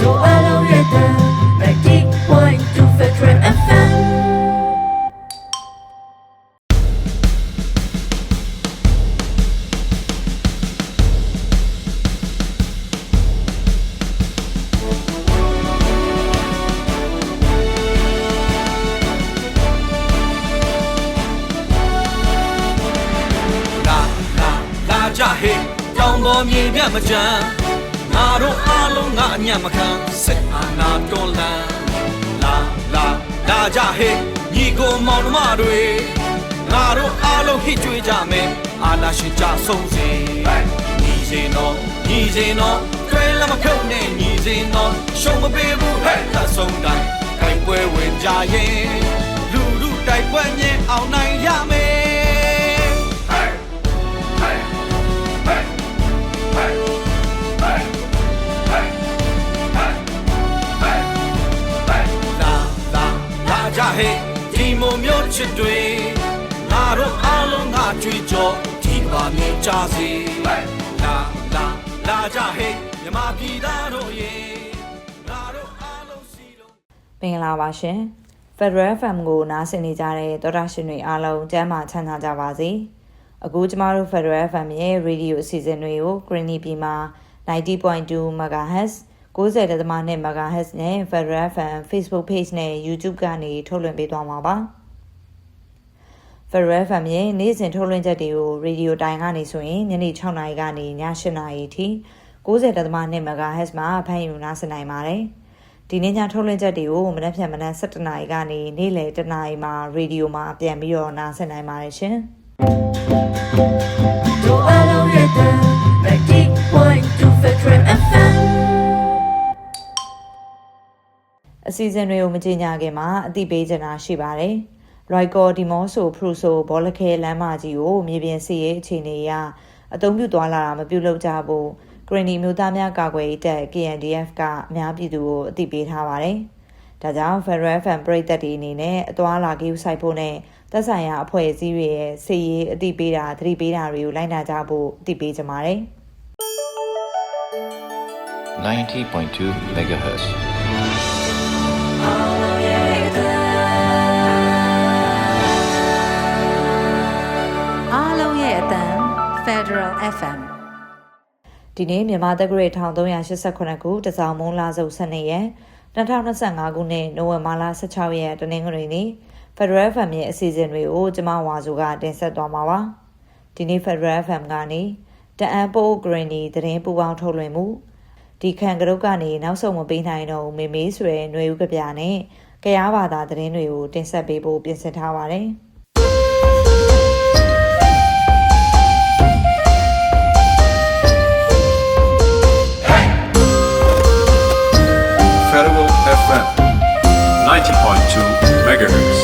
တို့အလုံး စစ်အာဏာတွန်းလှန်လာလာလာကြဟေးညီကိုမောင်နှမတွေငါတို့အားလုံးဟစ်ကြွေးကြမယ်အာဏာရှင်ကြဆုံးစေညီစေနော်ညီစေနော်တွေ့လမဖြုတ်နဲ့ညီစေနော်ရှုံးမပေးဘူးဟဲ့သက်ဆုံးတိုင်းတိုင်းပွဲဝင်ကြရင်လူလူတိုက်ပွဲမြင်အောင်နိုင်ရမယ် ဟေးဒီမုံမျိုးချစ်တွေငါတို့အားလုံးငါကြွေးကြောဒီပါမြင်ကြစေလာလာလာကြဟေးမြမပြည်သားတို့ရေငါတို့အားလုံးစီလုံးမင်္ဂလာပါရှင် Federal FM ကိုနားဆင်နေကြတဲ့သောတာရှင်တွေအားလုံးကျမ်းမာချမ်းသာကြပါစေအခုကျမတို့ Federal FM ရဲ့ radio အစီအစဉ်တွေကို Greeny ပြည်မှာ90.2 MHz 90.2 MHz နဲ့ Federal FM Facebook Page နဲ့ YouTube ကနေထုတ်လွှင့်ပေးသွားမှာပါ Federal FM ရဲ့နေ့စဉ်ထုတ်လွှင့်ချက်တွေကို Radio တိုင်းကနေဆိုရင်ညနေ6နာရီကနေည8နာရီအထိ90.2 MHz မှာဖမ်းယူနားဆင်နိုင်ပါတယ်။ဒီနေ့ညထုတ်လွှင့်ချက်တွေကိုမနက်ဖြန်မနက်7နာရီကနေနေ့လယ်7နာရီမှာ Radio မှာပြန်ပြီးတော့နားဆင်နိုင်ပါတယ်ရှင်။တို့အလုံးရဲ့တန်90.2 Federal အစီအစဉ်တွေကိုမကြေညာခင်မှာအသိပေးချင်တာရှိပါတယ်။ Royco Dimoso Pruso ဘောလခဲလမ်းမကြီးကိုမြေပြင်စီရေးအခြေအနေအရအသုံးပြုသွားလာတာမပြုလုပ်ကြဖို့ဂရနီမျိုးသားများကာကွယ်ရေးတပ် KNDF ကအများပြည်သူကိုအသိပေးထားပါတယ်။ဒါကြောင့် Federal FM ပြည်သက်တွေအနေနဲ့အသွားလာကြီးဆိုင်ဖို့နဲ့သက်ဆိုင်ရာအဖွဲ့အစည်းတွေရဲ့စီရေးအသိပေးတာသတိပေးတာတွေကိုလိုက်နာကြဖို့အသိပေးချင်ပါတယ်။90.2 megahertz. Federal FM ဒီနေ့မြန်မာတက္ကရာ1389ခုတစောင်းမုံလာစုပ်12ရက်2025ခုနှစ်နိုဝင်ဘာလ16ရက်တနင်္ဂနွေနေ့ Federal FM ရဲ့အစီအစဉ်တွေကိုကျမဝါစုကတင်ဆက်သွားမှာပါဒီနေ့ Federal FM ကနေတအန်ပိုးဂရနီသတင်းပူပေါင်းထုတ်လွှင့်မှုဒီခံကရုတ်ကနေနောက်ဆုံးမပေးနိုင်တော့ဘူးမေမေးဆွဲຫນွေဦးကပြနဲ့ကြရားဘာသာသတင်းတွေကိုတင်ဆက်ပေးဖို့ပြင်ဆင်ထားပါတယ် FM 90.2 megahertz.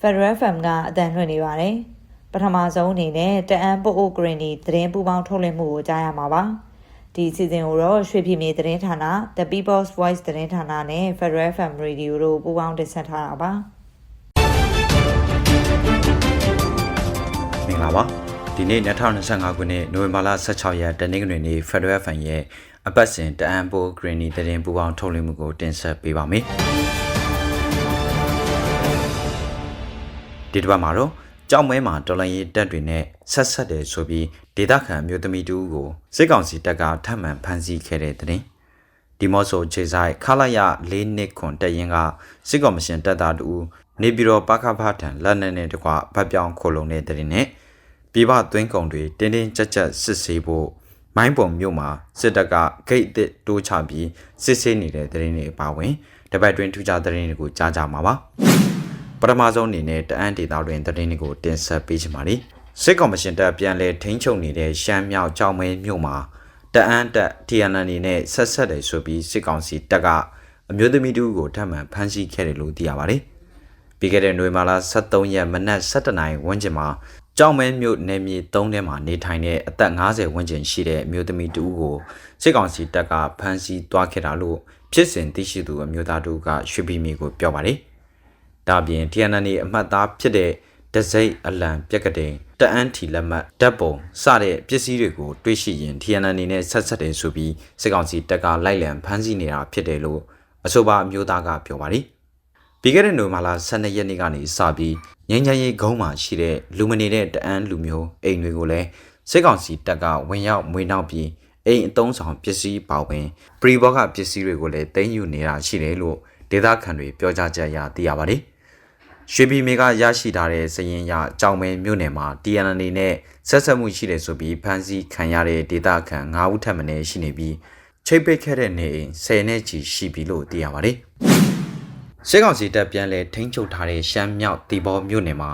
Federal FM ကအတန်လွှင့်နေပါတယ်။ပထမဆုံးအနေနဲ့တအန်ပိုအိုဂရင်းဒီသတင်းပူပေါင်းထုတ်လွှင့်မှုကိုကြားရမှာပါ။ဒီအစီအစဉ်ကိုတော့ရွှေပြည်မြေသတင်းဌာန The People's Voice သတင်းဌာနနဲ့ Federal FM Radio တို့ပူးပေါင်းတင်ဆက်ထားတာပါ။မင်္ဂလာပါဒီနေ့2025ခုနှစ်နိုဝင်ဘာလ16ရက်တနင်္ဂနွေနေ့ Federal Fan ရဲ့ အပတ်စဉ်တအန်ပို Greeny တရင်ပူပေါင်းထုတ်လွှင့်မှုကိုတင်ဆက်ပေးပါမယ်ဒီတစ်ပတ်မှာတော့ကြောက်မဲမှာတော်လန်ရေးတက်တွေနဲ့ဆက်ဆက်တယ်ဆိုပြီးဒေသခံမျိုးသမီးတူကိုစစ်ကောင်စီတပ်ကထပ်မံဖမ်းဆီးခဲ့တဲ့တဲ့ဒီမော့ဆိုခြေဆိုင်ခလာရ၄နှစ်ခွန်တက်ရင်ကစစ်ကောင်မရှင်တပ်သားတူနေပြည်တော်ပကဖထံလက်နက်နဲ့တကွဗတ်ပြောင်းခိုလုံတဲ့တဲ့နဲ့ပြည်ပသွင်းကုန်တွေတင်းတင်းကြပ်ကြပ်စစ်ဆေးဖို့ မိုင်းပုံမြို့မှာစစ်တပ်ကဂိတ်အစ်တိုးချပြီးစစ်ဆေးနေတဲ့သတင်းတွေအပါအဝင်တပတ်တွင်ထူးခြားသတင်းတွေကိုကြားကြမှာပါပထမဆုံးအနေနဲ့တအန်းဒေသတွင်သတင်းတွေကိုတင်ဆက်ပေးချင်ပါတယ်စစ်ကောင်မရှင်တပ်ပြန်လည်ထိန်းချုပ်နေတဲ့ရှမ်းမြောက်ကြောင်မဲမြို့မှာတအန်းတပ် TNN နဲ့ဆက်ဆက်တယ်ဆိုပြီးစစ်ကောင်စီတပ်ကအမျိုးသမီးတူကိုထပ်မံဖမ်းဆီးခဲ့တယ်လို့သိရပါတယ်ပြီးခဲ့တဲ့နိုဝင်ဘာလ23ရက်မနက်7:00နာရီဝန်းကျင်မှာ ကြောင်မဲမြို့နယ်မြေ3ထဲမှာနေထိုင်တဲ့အသက်50ဝန်းကျင်ရှိတဲ့အမျိုးသမီးတူကိုစစ်ကောင်စီတပ်ကဖမ်းဆီးသွားခဲ့တာလို့ဖြစ်စဉ်သိရှိသူအမျိုးသားတူကရွှေပြည်မြေကိုပြောပါတယ်။ဒါ့အပြင် TNN အမှတ်သားဖြစ်တဲ့ဒစိတ်အလံပြက်ကတဲ့တအန်းထီလက်မှတ်ဓာတ်ပုံစတဲ့ပစ္စည်းတွေကိုတွေ့ရှိရင် TNN နဲ့ဆက်ဆက်တယ်ဆိုပြီးစစ်ကောင်စီတပ်ကလိုက်လံဖမ်းဆီးနေတာဖြစ်တယ်လို့အဆိုပါအမျိုးသားကပြောပါတယ်။ ပြီးခဲ့တဲ့နိုဝင်ဘာလ12ရက်နေ့ကနေစပြီးငញ្ញရေးဂုံးမှာရှိတဲ့လူမနေတဲ့တအန်းလူမျိုးအိမ်တွေကိုလည်းစစ်ကောင်စီတပ်ကဝင်ရောက်မွေနှောက်ပြီးအိမ်အုံဆောင်ပစ္စည်းပါဝင်ပရိဘောဂပစ္စည်းတွေကိုလည်းတင်ယူနေတာရှိတယ်လို့ဒေသခံတွေပြောကြားကြရသိရပါတယ်။ရွှေပြည်မေကရရှိထားတဲ့စရင်ရကြောင်မဲမြို့နယ်မှာ TNN နဲ့ဆက်ဆက်မှုရှိတယ်ဆိုပြီးဖမ်းဆီးခံရတဲ့ဒေသခံ9ဦးထပ်မံရှိနေပြီးချိတ်ပိတ်ခဲ့တဲ့နေအိမ်10နဲ့ချီရှိပြီလို့သိရပါတယ်။ စစ်ကောင်စီတပ်ပြန်လဲထိန်းချုပ်ထားတဲ့ရှမ်းမြောက်တီဘောမြို့နယ်မှာ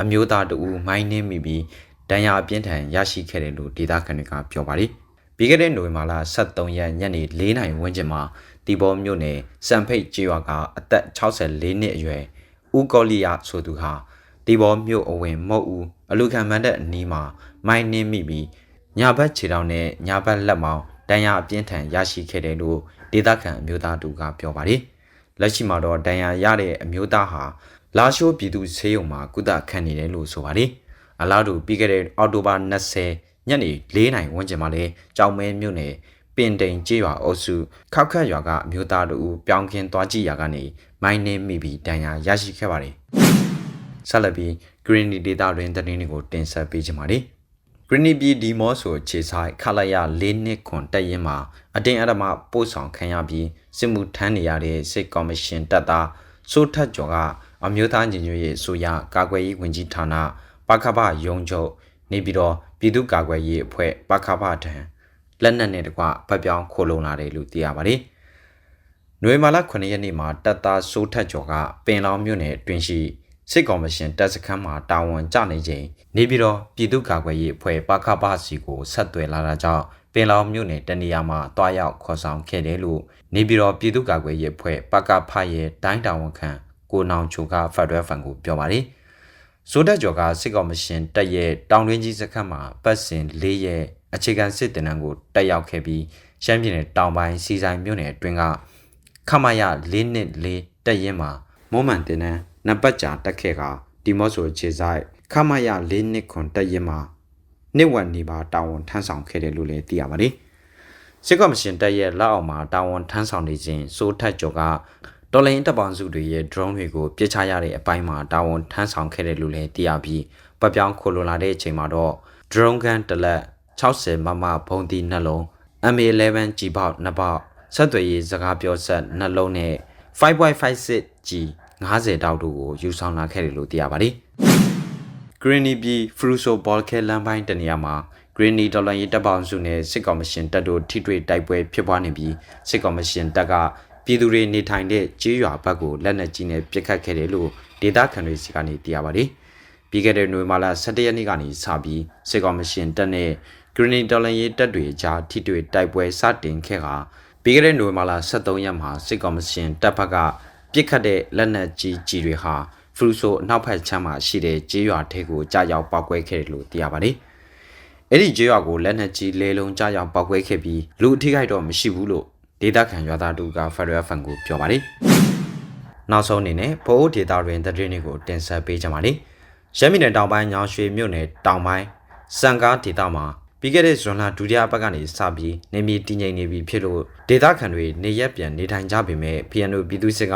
အမျိုးသားတဦးမိုင်းနှင်းမိပြီးဒဏ်ရာအပြင်းထန်ရရှိခဲ့တယ်လို့ဒေသခံတွေကပြောပါတယ်။ပြီးခဲ့တဲ့နိုဝင်ဘာလ23ရက်ညနေ4နာရီဝန်းကျင်မှာတီဘောမြို့နယ်စံဖိတ်ကျေးရွာကအသက်64နှစ်အရွယ်ဦးကောလီယာဆိုသူဟာတီဘောမြို့အဝင်မုတ်ဦးအလူခံမန်းတဲ့အနီးမှာမိုင်းနှင်းမိပြီးညာဘက်ခြေထောက်နဲ့ညာဘက်လက်မောင်းဒဏ်ရာအပြင်းထန်ရရှိခဲ့တယ်လို့ဒေသခံအမျိုးသားတူကပြောပါတယ်။ လက်ရှိမှာတော့ဒဏ်ရာရတဲ့အမျိုးသားဟာလာရှိုးပြည်သူဆေးရုံမှာကုသခံနေတယ်လို့ဆိုပါတယ်။အလားတူပြီးခဲ့တဲ့အောက်တိုဘာ20ညနေ4နာရီဝန်းကျင်မှာလဲကြောင်မဲမြို့နယ်ပင်တိန်ကျေးရွာအုပ်စုခောက်ခတ်ရွာကအမျိုးသားတို့ပြောင်းခင်းသွားကြည့်ရာကနေမိုင်းနှင်းမိပြီးဒဏ်ရာရရှိခဲ့ပါတယ်။ဆက်လက်ပြီး Green Data တွင်သတင်းတွေကိုတင်ဆက်ပေးချင်ပါတယ်။ Green ပြည်ဒီမော့ဆိုခြေဆိုင်ခလာရ၄နှစ်ခွန်တက်ရင်မှာအတင်းအဓမ္မပို့ဆောင်ခံရပြီးစစ်မှုထမ်းနေရတဲ့စစ်ကော်မရှင်တပ်သားစိုးထက်ကျော်ကအမျိုးသားညီညွတ်ရေးအစိုးရကာကွယ်ရေးဝန်ကြီးဌာနပခပယုံချုပ်နေပြီးတော့ပြည်သူ့ကာကွယ်ရေးအဖွဲ့ပခပထံလက်နက်နဲ့တကွဖက်ပြောင်းခိုလုံလာတယ်လို့သိရပါတယ်။နွေမာလာ9ရက်နေ့မှာတပ်သားစိုးထက်ကျော်ကပင်လောင်မြို့နယ်အတွင်းရှိ စစ်ကော်မရှင်တပ်စခန်းမှာတာဝန်ကျနေချိန်နေပြီးတော့ပြည်သူ့ကာကွယ်ရေးအဖွဲ့ပခပစီကိုဆက်သွယ်လာတာကြောင့်ပင်လောင်မြို့နယ်တနေရာမှာတွားရောက်ခေါ်ဆောင်ခဲ့တယ်လို့နေပြီးတော့ပြည်သူ့ကာကွယ်ရေးအဖွဲ့ပကဖရဲ့တိုင်းတာဝန်ခံကိုနောင်ချိုကဖက်ဒရယ်ဖန်ကိုပြောပါတယ်။စိုးတက်ကျော်ကစစ်ကောင်မရှင်တက်ရဲ့တောင်တွင်းကြီးစခန်းမှာပတ်စဉ်၄ရက်အခြေခံစစ်တင်နန်းကိုတက်ရောက်ခဲ့ပြီးရှမ်းပြည်နယ်တောင်ပိုင်းစီဆိုင်မြို့နယ်အတွင်းကခမရ၄နှစ်၄တက်ရင်မှာမုံမှန်တင်နန်း နပတ်ကြာတက်ခဲ့ကဒီမော့ဆိုခြေဆိုင်ခမရ၄နှစ်ခွန်တက်ရင်မှာနှစ်ဝက်နေပါတာဝန်ထမ်းဆောင်ခဲ့တယ်လို့လည်းသိရပါတယ်။စစ်ကော်မရှင်တပ်ရဲ့လက်အောက်မှာတာဝန်ထမ်းဆောင်နေခြင်းစိုးထက်ကျော်ကတော်လိုင်းတပ်ပေါင်းစုတွေရဲ့ drone တွေကိုပြစ်ချရတဲ့အပိုင်းမှာတာဝန်ထမ်းဆောင်ခဲ့တယ်လို့လည်းသိရပြီးပပြောင်းခိုလွန်လာတဲ့အချိန်မှာတော့ drone gun တစ်လက်60မမဘုံတီနှလုံး MA11 G ပေါက်နှစ်ပေါက်ဆက်သွယ်ရေးစကားပြောဆက်နှလုံးနဲ့ 5.56G 90တောက်တို့ကိုယူဆောင်လာခဲ့တယ်လို့သိရပါတယ်။ Greeny ပြည် Fruso Ball ခဲလမ်းပိုင်းတနေရာမှာ Greeny ဒေါ်လာရေးတပ်ပေါင်းစုနဲ့စစ်ကောင်မရှင်တပ်တို့ထိတွေ့တိုက်ပွဲဖြစ်ပွားနေပြီးစစ်ကောင်မရှင်တပ်ကပြည်သူတွေနေထိုင်တဲ့ကျေးရွာဘက်ကိုလက်နက်ကြီးနဲ့ပစ်ခတ်ခဲ့တယ်လို့ဒေသခံတွေစီကနေသိရပါတယ်။ပြီးခဲ့တဲ့နိုဝင်ဘာလ17ရက်နေ့ကနေစပြီးစစ်ကောင်မရှင်တပ်နဲ့ Green ဒေါ်လာရေးတပ်တွေကြားထိတွေ့တိုက်ပွဲစတင်ခဲ့ကပြီးခဲ့တဲ့နိုဝင်ဘာလ23ရက်မှာစစ်ကောင်မရှင်တပ်ဘက်က ပြစ်ခတ်တဲ့လက်နက်ကြီးကြီးတွေဟာဖရူဆိုအနောက်ဘက်ခြမ်းမှာရှိတဲ့ကျေးရွာထဲကိုကြားရောက်ပောက်ကွဲခဲ့တယ်လို့သိရပါတယ်။အဲ့ဒီကျေးရွာကိုလက်နက်ကြီးလဲလုံးကြားရောက်ပောက်ကွဲခဲ့ပြီးလူအထိခိုက်တော့မရှိဘူးလို့ဒေတာခံရွာသားတို့က Federal Fund ကိုပြောပါတယ်။နောက်ဆုံးအနေနဲ့ဗိုလ်ဒေတာတွင်သတင်းတွေကိုတင်ဆက်ပေးကြပါမယ်။ရမီနယ်တောင်ပိုင်းညောင်ရွှေမြို့နယ်တောင်ပိုင်းစံကားဒေတာမှာ ပြီးခဲ့တဲ့ဇွန်လဒုတိယပတ်ကနေစပြီးနေမီတည်ငြိမ်နေပြီဖြစ်လို့ဒေသခံတွေနေရက်ပြန်နေထိုင်ကြပေမဲ့ PNO ပြည်သူစစ်က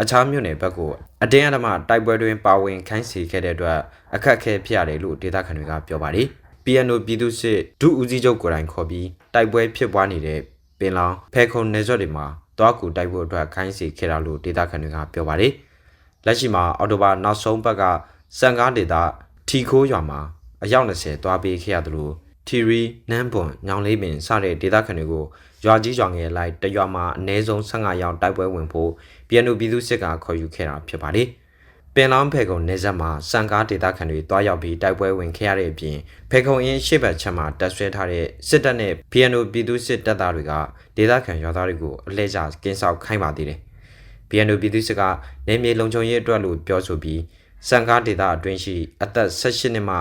အခြားမြို့နယ်ဘက်ကိုအတင်းအဓမ္မတိုက်ပွဲတွင်ပါဝင်ခိုင်းစီခဲ့တဲ့အတွက်အခက်အခဲဖြစ်ရတယ်လို့ဒေသခံတွေကပြောပါတယ်။ PNO ပြည်သူစစ်ဒုဦးစီးချုပ်ကိုယ်တိုင်ခေါ်ပြီးတိုက်ပွဲဖြစ်ပွားနေတဲ့ပင်လောင်ဖဲခုံနေရွက်တွေမှာတွားကူတိုက်ပွဲအတွက်ခိုင်းစီခဲ့တာလို့ဒေသခံတွေကပြောပါတယ်။လက်ရှိမှာအော်တိုဘာနောက်ဆုံးဘက်ကစံကားဒေသထီခိုးရွာမှာအယောက်20တွားပေးခဲ့ရသလို ထီရီနန်းပွန်ညောင်လေးပင်စတဲ့ဒေသခံတွေကိုရွာကြီးရွာငယ်လိုက်တရွာမှာအနည်းဆုံး15ရောင်တိုက်ပွဲဝင်ဖို့ပြည်သူပြည်သူစစ်ကခေါ်ယူခဲ့တာဖြစ်ပါတယ်။ပင်လောင်းဖေကုံနေဆက်မှာစံကားဒေသခံတွေတွားရောက်ပြီးတိုက်ပွဲဝင်ခဲ့ရတဲ့အပြင်ဖေကုံအင်းရှေ့ဘက်ချက်မှာတပ်ဆွဲထားတဲ့စစ်တပ်နဲ့ PNO ပြည်သူစစ်တပ်သားတွေကဒေသခံရွာသားတွေကိုအလဲကျကင်းဆောက်ခိုင်းပါသေးတယ်။ PNO ပြည်သူစစ်ကနေမြေလုံခြုံရေးအတွက်လို့ပြောဆိုပြီးစံကားဒေသအတွင်းရှိအသက်18နှစ်မှ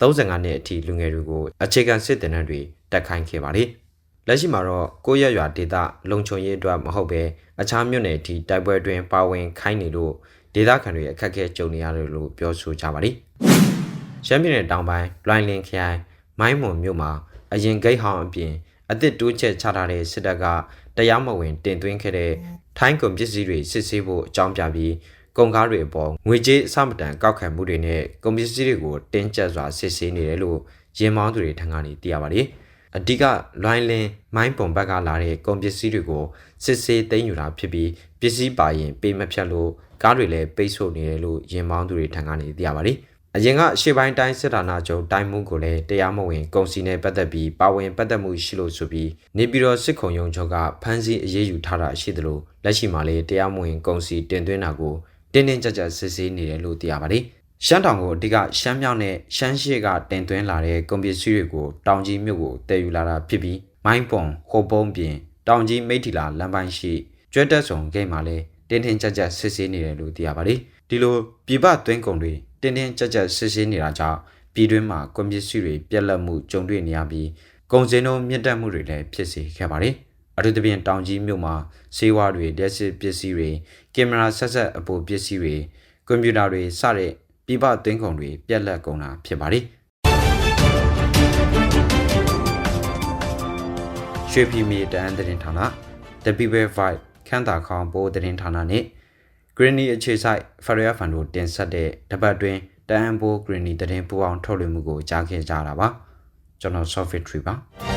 35နှစ်အထိလူငယ်တွေကိုအခြေခံစစ်တင်တန်းတွေတက်ခိုင်းခဲ့ပါတယ်။လက်ရှိမှာတော့ကိုရရွာဒေသလုံခြုံရေးအတွက်မဟုတ်ပဲအခြားမြို့နယ်အထိတိုက်ပွဲတွင်ပါဝင်ခိုင်းနေလို့ဒေသခံတွေအခက်အခဲကြုံနေရတယ်လို့ပြောဆိုကြပါတယ်ရှမ်းပြည်နယ်တောင်ပိုင်းလွိုင်လင်ခရိုင်မိုင်းမွန်မြို့မှာအရင်ဂိတ်ဟောင်းအပြင်အသစ်တိုးချက်ချထားတဲ့စစ်တပ်ကတရားမဝင်တင်သွင်းခဲ့တဲ့ထိုင်းကုန်ပစ္စည်းတွေစစ်ဆေးဖို့အကြောင်းပြပြီး ကုန်ကားတွေအပေါ်ငွေကြေးအစမတန်ကောက်ခံမှုတွေနဲ့ကုန်ပစ္စည်းတွေကိုတင်းကျပ်စွာစစ်ဆေးနေတယ်လို့ရင်မောင်းသူတွေထံကနေသိရပါတယ်အဓိကလွိုင်းလင်းမိုင်းပုံဘက်ကလာတဲ့ကုန်ပစ္စည်းတွေကိုစစ်ဆေးသိမ်းယူတာဖြစ်ပြီးပစ္စည်းပါရင်ပေးမဖြတ်လို့ကားတွေလည်းပိတ်ဆို့နေတယ်လို့ရင်မောင်းသူတွေထံကနေသိရပါတယ်အရင်ကအရှိပိုင်းတိုင်းစစ်ဌာနချုပ်တိုင်းမှုကိုလည်းတရားမဝင်ကုန်စည်နဲ့ပတ်သက်ပြီးပါဝင်ပတ်သက်မှုရှိလို့ဆိုပြီးနေပြည်တော်စစ်ခုံရုံးချုပ်ကဖမ်းဆီးအရေးယူထားတာရှိသလိုလက်ရှိမှာလည်းတရားမဝင်ကုန်စည်တင်သွင်းတာကို တင်းတင်းကြပ်ကြပ်စစ်ဆေးနေတယ်လို့သိရပါတယ်။ရှမ်းတောင်ကိုအဓိကရှမ်းမြောက်နဲ့ရှမ်းရှေ့ကတင်သွင်းလာတဲ့ကုန်ပစ္စည်းတွေကိုတောင်ကြီးမြို့ကိုတည်ယူလာတာဖြစ်ပြီးမိုင်းပုံဟိုပုံးပြင်တောင်ကြီးမိထီလာလမ်းပိုင်းရှိကျွတ်တက်ဆုံဂိတ်မှာလည်းတင်းတင်းကြပ်ကြပ်စစ်ဆေးနေတယ်လို့သိရပါတယ်။ဒီလိုပြည်ပသွင်းကုန်တွေတင်းတင်းကြပ်ကြပ်စစ်ဆေးနေတာကြောင့်ပြည်တွင်းမှာကွန်ပစ္စည်းတွေပြက်လက်မှုကြုံတွေ့နေရပြီးကုန်စည်နှုန်းမြင့်တက်မှုတွေလည်းဖြစ်စေခဲ့ပါတယ်။အထူးသဖြင့်တောင်ကြီးမြို့မှာဆေးဝါးတွေလက်စစ်ပစ္စည်းတွေ ကင်မရာဆက်ဆက်အပိုပစ္စည်းတွေကွန်ပျူတာတွေစတဲ့ပြည်ပသွင်းကုန်တွေပြက်လက်ကုန်တာဖြစ်ပါတယ်။ရွှေဖီမီတန်သတင်းဌာန The People Fight ခန်းတာခေါင်ပိုးသတင်းဌာနနဲ့ Greeny အခြေဆိုင် Faria Fund တို့တင်ဆက်တဲ့တပတ်တွင်တန်အပိုး Greeny သတင်းပူအောင်ထုတ်လွှင့်မှုကိုကြားခဲ့ကြတာပါကျွန်တော် Sophie Tree ပါ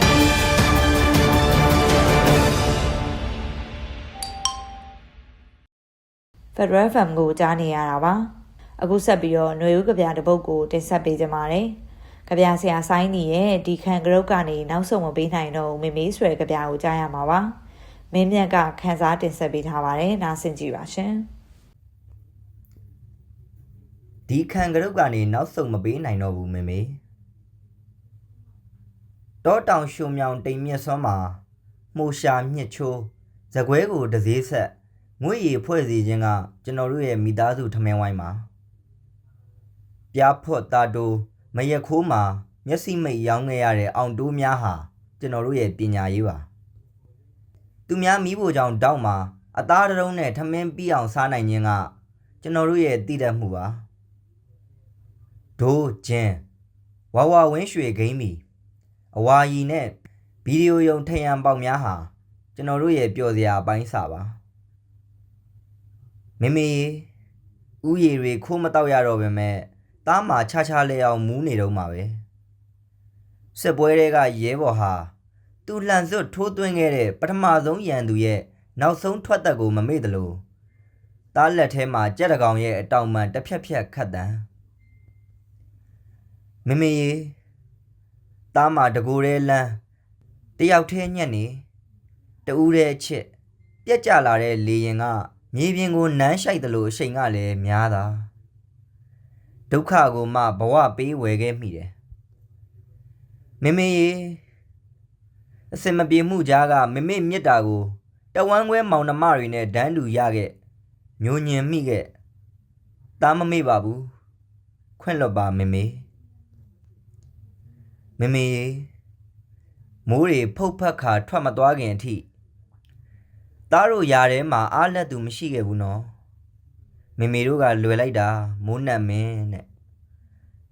Federal FM ကိုကြားနေရတာပါအခုဆက်ပြီးတော့ຫນွေဦးကြပြတစ်ပုတ်ကိုတင်ဆက်ပေးကြပါမယ်ကြပြဆရာဆိုင်းနေရဲ့ဒီခံကရုတ်ကနေနောက်ဆုံးမပေးနိုင်တော့ဘူးမေမေးဆွဲကြပြကိုကြားရမှာပါမင်းမြတ်ကခန်းစားတင်ဆက်ပေးထားပါတယ်နားဆင်ကြည့်ပါရှင်ဒီခံကရုတ်ကနေနောက်ဆုံးမပေးနိုင်တော့ဘူးမေမေတောတောင်ရှုံမြောင်တိမ်မြက်စွမ်းမှာမှုရှာမြင့်ချိုးဇကွဲကိုတစည်းဆက် ငွေရည်ဖွဲ့စီခြင်းကကျွန်တော်တို့ရဲ့မိသားစုထမင်းဝိုင်းမှာပြားဖွတ်တာတိုမရက်ခိုးမှာမျက်စိမိတ်ရောင်းခဲ့ရတဲ့အောင်တိုးများဟာကျွန်တော်တို့ရဲ့ပညာရေးပါသူများမိဖို့ကြောင့်တောက်မှာအသားတရုံးနဲ့ထမင်းပြီးအောင်စားနိုင်ခြင်းကကျွန်တော်တို့ရဲ့တည်တတ်မှုပါဒိုးဂျင်ဝါဝဝင်းရွှေဂိမ်းမီအဝါရီနဲ့ဗီဒီယိုယုံထရန်ပေါက်များဟာကျွန်တော်တို့ရဲ့ပျော်စရာအပိုင်းစာပါ မေမေဥယေတွေခိုးမတော့ရတော့ပဲမဲ့တားမှာခြားခြားလဲအောင်မူးနေတော့မှာပဲစစ်ပွဲတွေကရဲဘော်ဟာသူလှန်စွတ်ထိုးသွင်းခဲ့တဲ့ပထမဆုံးရန်သူရဲ့နောက်ဆုံးထွက်သက်ကိုမမေ့သလိုတားလက်ထဲမှာကြက်တကောင်ရဲ့အတောင်မှန်တစ်ဖြက်ဖြက်ခတ်တန်းမမေရေတားမှာတကူရဲလန်းတယောက်ထဲညက်နေတူးတဲ့အချစ်ပြက်ကြလာတဲ့လေရင်က မြေပြင်ကိုနမ်းရှိုက်တယ်လို့အချိန်ကလည်းများတာဒုက္ခကိုမှဘဝပေးဝယ်ခဲ့မိတယ်မမေရေအစင်မပြေမှုကြားကမမေမြစ်တာကိုတဝမ်းခွဲမောင်နှမတွေနဲ့ဒန်းတူရခဲ့မျိုးညင်မိခဲ့တားမမေ့ပါဘူးခွင့်လွတ်ပါမမေမမေရေမိုးတွေဖုတ်ဖက်ခါထွက်မသွားခင်အထိ သားတို့ຢာထဲမှာအားလက်သူမရှိခဲ့ဘူးနော်မေမေတို့ကလွယ်လိုက်တာမိုးနတ်မင်းတဲ့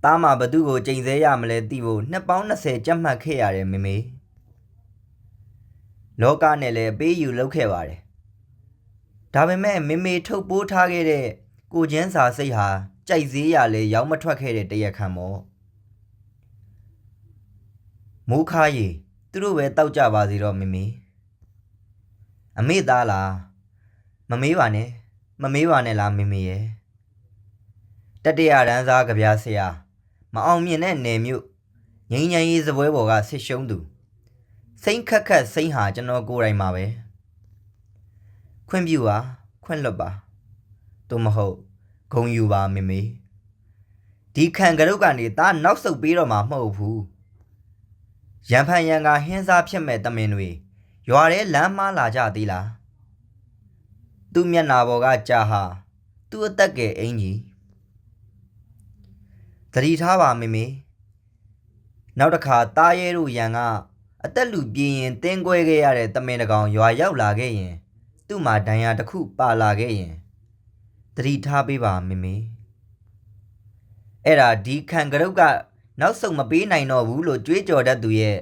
သားမှာဘသူ့ကိုချိန်ဆရမလဲသိဖို့နှစ်ပေါင်း20ကြက်မှတ်ခဲ့ရတယ်မေမေလောကနဲ့လည်းအပေးယူလုပ်ခဲ့ပါတယ်ဒါပေမဲ့မေမေထုတ်ပိုးထားခဲ့တဲ့ကိုချင်းစာစိတ်ဟာကြိုက်စေးရလဲရောက်မထွက်ခဲ့တဲ့တရက်ခံမောမိုးခါရီသူတို့ပဲတောက်ကြပါစေတော့မေမေ အမေသားလားမမေးပါနဲ့မမေးပါနဲ့လားမေမေရဲ့တတရရန်စားကြပြားဆရာမအောင်မြင်တဲ့နယ်မြို့ငိမ့်ငိမ့်ရေးစပွဲပေါ်ကဆစ်ရှုံးသူစိမ့်ခက်ခက်စိမ့်ဟာကျွန်တော်ကိုယ်တိုင်မှာပဲခွင့်ပြုပါခွင့်လွတ်ပါသို့မဟုတ်ဂုံယူပါမေမေဒီခံကရုတ်ကနေသားနောက်ဆုတ်ပေးတော့မှာမဟုတ်ဘူးရန်ဖန်ရန်ကဟင်းစားဖြစ်မဲ့တမင်တွေ ရွာထဲလမ်းမားလာကြသေးလားသူ့မျက်နာပေါ်ကကြာဟာသူ့အသက်ကဲအင်ကြီးသတိထားပါမေမေနောက်တစ်ခါတားရဲတို့ရန်ကအသက်လူပြင်းရင်တင်းကွဲခဲ့ရတဲ့တမင်တကောင်ရွာရောက်လာခဲ့ရင် သူ့မှာဒဏ်ရာတစ်ခုပါလာခဲ့ရင်သတိထားပေးပါမေမေအဲ့ဒါဒီခံကရုတ်ကနောက်ဆုံးမပေးနိုင်တော့ဘူးလို့ကြွေးကြော်တတ်သူရဲ့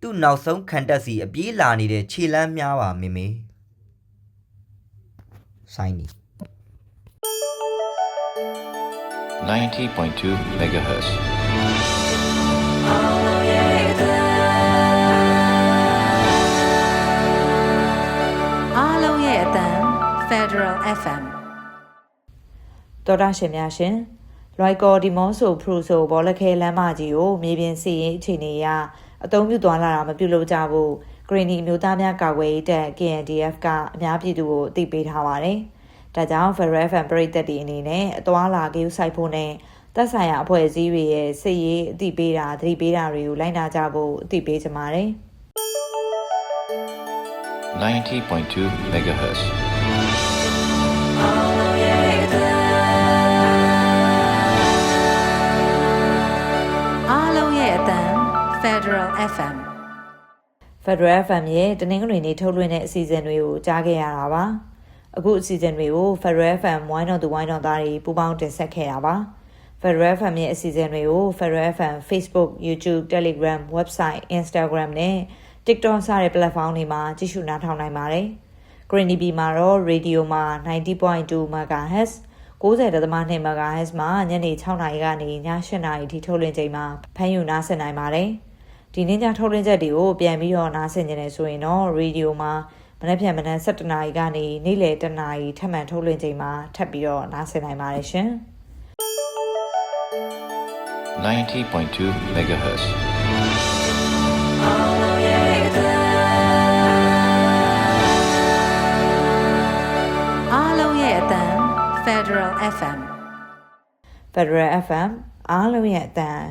သူ့နောက်ဆုံးခံတက်စီအပြေးလာနေတဲ့ခြေလမ်းများပါမေမေဆိုင်နီ90.2 megahertz. အားလုံးရဲ့အတန် Federal FM တော်တာရှင်များရှင်လွိုက်ကော်ဒီမော့ဆိုဖရူဆိုဘောလခဲလမ်းမကြီးကိုမြေပြင်စီရင်အခြေအနေအရ အသုံးပြုသွားလာတာမပြုလုပ်ကြဘူးဂရီနီအမျိုးသားများကာကွယ်ရေးတပ် KNDF ကအများပြည်သူကိုအသိပေးထားပါတယ်။ဒါကြောင့် Federal FM ပြည်သက်တွေအနေနဲ့အသွားလာကိစ္စဆိုင်ဖို့နဲ့သက်ဆိုင်ရာအဖွဲ့အစည်းတွေရဲ့စစ်ရေးအသိပေးတာသတိပေးတာတွေကိုလိုက်နာကြဖို့အသိပေးကြပါတယ်။90.2 megahertz. Federal FM Federal FM ရဲ့တနင်္ဂနွေနေ့ထုတ်လွှင့်တဲ့အစီအစဉ်တွေကိုကြားခဲ့ရတာပါ။အခုအစီအစဉ်တွေကို Federal FM ဝိုင်းတော်သူဝိုင်းတော်သားတွေပူးပေါင်းတင်ဆက်ခဲ့တာပါ။ Federal FM ရဲ့အစီအစဉ်တွေကို Federal FM Facebook, YouTube, Telegram, Website, Instagram နဲ့ TikTok စတဲ့ platform တွေမှာကြည့်ရှုနားထောင်နိုင်ပါတယ်။ Green TV မှာတော့ Radio မှာ90.2 MHz 90.2 MHz မှာညနေ6နာရီကနေည8နာရီအထိထုတ်လွှင့်ချိန်မှာဖမ်းယူနားဆင်နိုင်ပါတယ်။ ဒီနေ့ညထုတ်လွှင့်ချက်တွေကိုပြန်ပြီးတော့နားဆင်ကြတယ်ဆိုရင်တော့ Radio မှာမနက်ဖြန်မနက်7နာရီကနေနေ့လယ်1နာရီထပ်မံထုတ်လွှင့်ချိန်မှာထပ်ပြီးတော့နားဆင်နိုင်ပါတယ်ရှင်။90.2 megahertz. အားလုံးရဲ့အတန် Federal FM Federal FM အားလုံးရဲ့အတန်